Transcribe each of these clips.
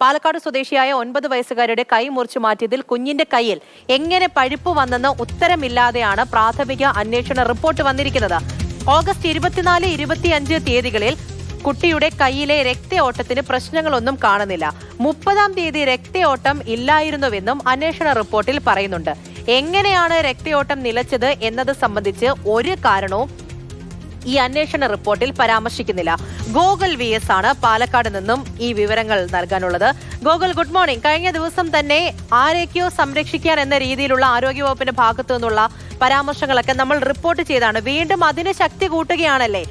പാലക്കാട് സ്വദേശിയായ ഒൻപത് വയസ്സുകാരുടെ കൈ മുറിച്ചു മാറ്റിയതിൽ കുഞ്ഞിന്റെ കയ്യിൽ എങ്ങനെ പഴുപ്പ് വന്നെന്ന് ഉത്തരമില്ലാതെയാണ് പ്രാഥമിക അന്വേഷണ റിപ്പോർട്ട് വന്നിരിക്കുന്നത്. ഓഗസ്റ്റ് ഇരുപത്തിനാല് ഇരുപത്തിയഞ്ച് തീയതികളിൽ കുട്ടിയുടെ കയ്യിലെ രക്തയോട്ടത്തിന് പ്രശ്നങ്ങളൊന്നും കാണുന്നില്ല. മുപ്പതാം തീയതി രക്തയോട്ടം ഇല്ലായിരുന്നുവെന്നും അന്വേഷണ റിപ്പോർട്ടിൽ പറയുന്നുണ്ട്. എങ്ങനെയാണ് രക്തയോട്ടം നിലച്ചത് എന്നത് സംബന്ധിച്ച് ഒരു കാരണവും ഈ അന്വേഷണ റിപ്പോർട്ടിൽ പരാമർശിക്കുന്നില്ല. ഗോകുൽ വി എസ് ആണ് പാലക്കാട് നിന്നും ഈ വിവരങ്ങൾ നൽകാനുള്ളത്. Gokul good morning. കഴിഞ്ഞ ദിവസം തന്നെ ആരേക്കോ സംരക്ഷിക്കാൻ എന്ന രീതിയിലുള്ള ആരോഗ്യവകുപ്പിന്റെ ഭാഗത്തു നിന്നുള്ള പരാമർശങ്ങളൊക്കെ നമ്മൾ റിപ്പോർട്ട് ചെയ്താണ്. വീണ്ടും അതിന് ശക്തി കൂട്ടുകയാണല്ലേ?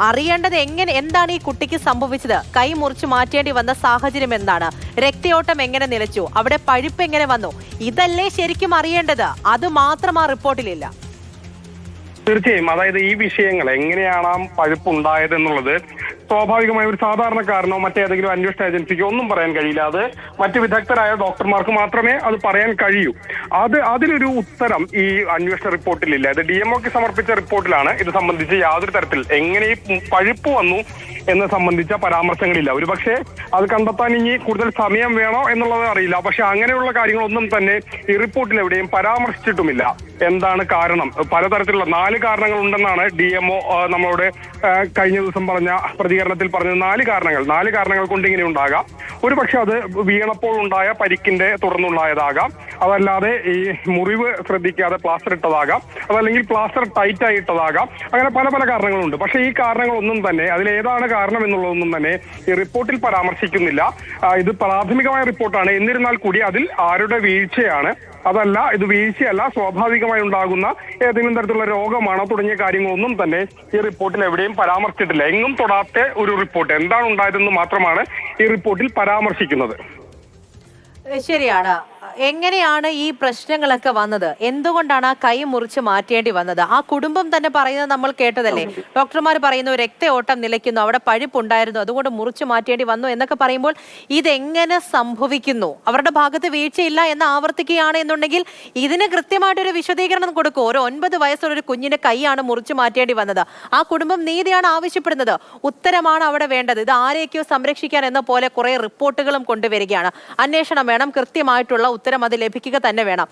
അറിയേണ്ടത് എങ്ങനെ എന്താണ് ഈ കുട്ടിക്ക് സംഭവിച്ചത്? കൈ മുറിച്ച് മാറ്റേണ്ടി വന്ന സാഹചര്യം എന്താണ്? രക്തയോട്ടം എങ്ങനെ നിലച്ചു? അവിടെ പഴുപ്പ് എങ്ങനെ വന്നു? ഇതല്ലേ ശരിക്കും അറിയേണ്ടത്? അത് മാത്രം ആ റിപ്പോർട്ടിലില്ല. തീർച്ചയായും. അതായത് ഈ വിഷയങ്ങൾ എങ്ങനെയാണ് പഴുപ്പ് ഉണ്ടായത് എന്നുള്ളത് സ്വാഭാവികമായ ഒരു സാധാരണക്കാരനോ മറ്റേതെങ്കിലും അന്വേഷണ ഏജൻസിക്കോ ഒന്നും പറയാൻ കഴിയില്ല. അത് മറ്റ് വിദഗ്ധരായ ഡോക്ടർമാർക്ക് മാത്രമേ അത് പറയാൻ കഴിയൂ. അത് അതിനൊരു ഉത്തരം ഈ അന്വേഷണ റിപ്പോർട്ടിലില്ല. അത് ഡി എം ഒക്ക് സമർപ്പിച്ച റിപ്പോർട്ടിലാണ്. ഇത് സംബന്ധിച്ച് യാതൊരു തരത്തിൽ എങ്ങനെ ഈ പഴുപ്പ് വന്നു എന്ന് സംബന്ധിച്ച പരാമർശങ്ങളില്ല. ഒരു പക്ഷേ അത് കണ്ടെത്താൻ ഇനി കൂടുതൽ സമയം വേണോ എന്നുള്ളത് അറിയില്ല. പക്ഷെ അങ്ങനെയുള്ള കാര്യങ്ങളൊന്നും തന്നെ ഈ റിപ്പോർട്ടിൽ എവിടെയും പരാമർശിച്ചിട്ടുമില്ല. എന്താണ് കാരണം? പലതരത്തിലുള്ള നാല് കാരണങ്ങൾ ഉണ്ടെന്നാണ് ഡി എംഒ നമ്മളോട് കഴിഞ്ഞ ദിവസം പറഞ്ഞ പ്രതികരണത്തിൽ പറഞ്ഞത് നാല് കാരണങ്ങൾ. നാല് കാരണങ്ങൾ കൊണ്ട് ഇങ്ങനെ ഉണ്ടാകാം. ഒരു പക്ഷെ അത് വീണപ്പോൾ ഉണ്ടായ പരിക്കിന്റെ തുടർന്നുണ്ടായതാകാം. അതല്ലാതെ ഈ മുറിവ് ശ്രദ്ധിക്കാതെ പ്ലാസ്റ്റർ ഇട്ടതാകാം. അതല്ലെങ്കിൽ പ്ലാസ്റ്റർ ടൈറ്റ് ആയിട്ടതാകാം അങ്ങനെ പല പല കാരണങ്ങളുണ്ട്. പക്ഷേ ഈ കാരണങ്ങളൊന്നും തന്നെ അതിലേതാണ് കാരണം എന്നുള്ളതൊന്നും തന്നെ ഈ റിപ്പോർട്ടിൽ പരാമർശിക്കുന്നില്ല. ഇത് പ്രാഥമികമായ റിപ്പോർട്ടാണ് എന്നിരുന്നാൽ കൂടി അതിൽ ആരുടെ വീഴ്ചയാണ്? അതല്ല ഇത് വീഴ്ചയല്ല സ്വാഭാവികമായി ഉണ്ടാകുന്ന ഏതെങ്കിലും തരത്തിലുള്ള രോഗമാണോ തുടങ്ങിയ കാര്യങ്ങളൊന്നും തന്നെ ഈ റിപ്പോർട്ടിൽ എവിടെയും പരാമർശിച്ചിട്ടില്ല. എങ്ങും തൊടാത്ത ഒരു റിപ്പോർട്ട് എന്താണ് ഉണ്ടായതെന്ന് മാത്രമാണ് ഈ റിപ്പോർട്ടിൽ പരാമർശിക്കുന്നത്. ശരിയാണ് എങ്ങനെയാണ് ഈ പ്രശ്നങ്ങളൊക്കെ വന്നത്? എന്തുകൊണ്ടാണ് ആ കൈ മുറിച്ച് മാറ്റേണ്ടി വന്നത്? ആ കുടുംബം തന്നെ പറയുന്നത് നമ്മൾ കേട്ടതല്ലേ? ഡോക്ടർമാർ പറയുന്നു രക്തയോട്ടം നിലയ്ക്കുന്നു അവിടെ പഴുപ്പുണ്ടായിരുന്നു അതുകൊണ്ട് മുറിച്ച് മാറ്റേണ്ടി വന്നു എന്നൊക്കെ പറയുമ്പോൾ ഇതെങ്ങനെ സംഭവിക്കുന്നു? അവരുടെ ഭാഗത്ത് വീഴ്ചയില്ല എന്ന് ആവർത്തിക്കുകയാണ് എന്നുണ്ടെങ്കിൽ ഇതിന് കൃത്യമായിട്ടൊരു വിശദീകരണം കൊടുക്കും. ഒരു ഒൻപത് വയസ്സുള്ള ഒരു കുഞ്ഞിന്റെ കൈയാണ് മുറിച്ച് മാറ്റേണ്ടി വന്നത്. ആ കുടുംബം നീതിയാണ് ആവശ്യപ്പെടുന്നത്. ഉത്തരമാണ് അവിടെ വേണ്ടത്. ഇത് ആരെയൊക്കെയോ സംരക്ഷിക്കാൻ എന്ന പോലെ കുറെ റിപ്പോർട്ടുകളും കൊണ്ടുവരികയാണ്. അന്വേഷണം വേണം. കൃത്യമായിട്ടുള്ള ഉത്തരം അത് ലഭിക്കുക തന്നെ വേണം.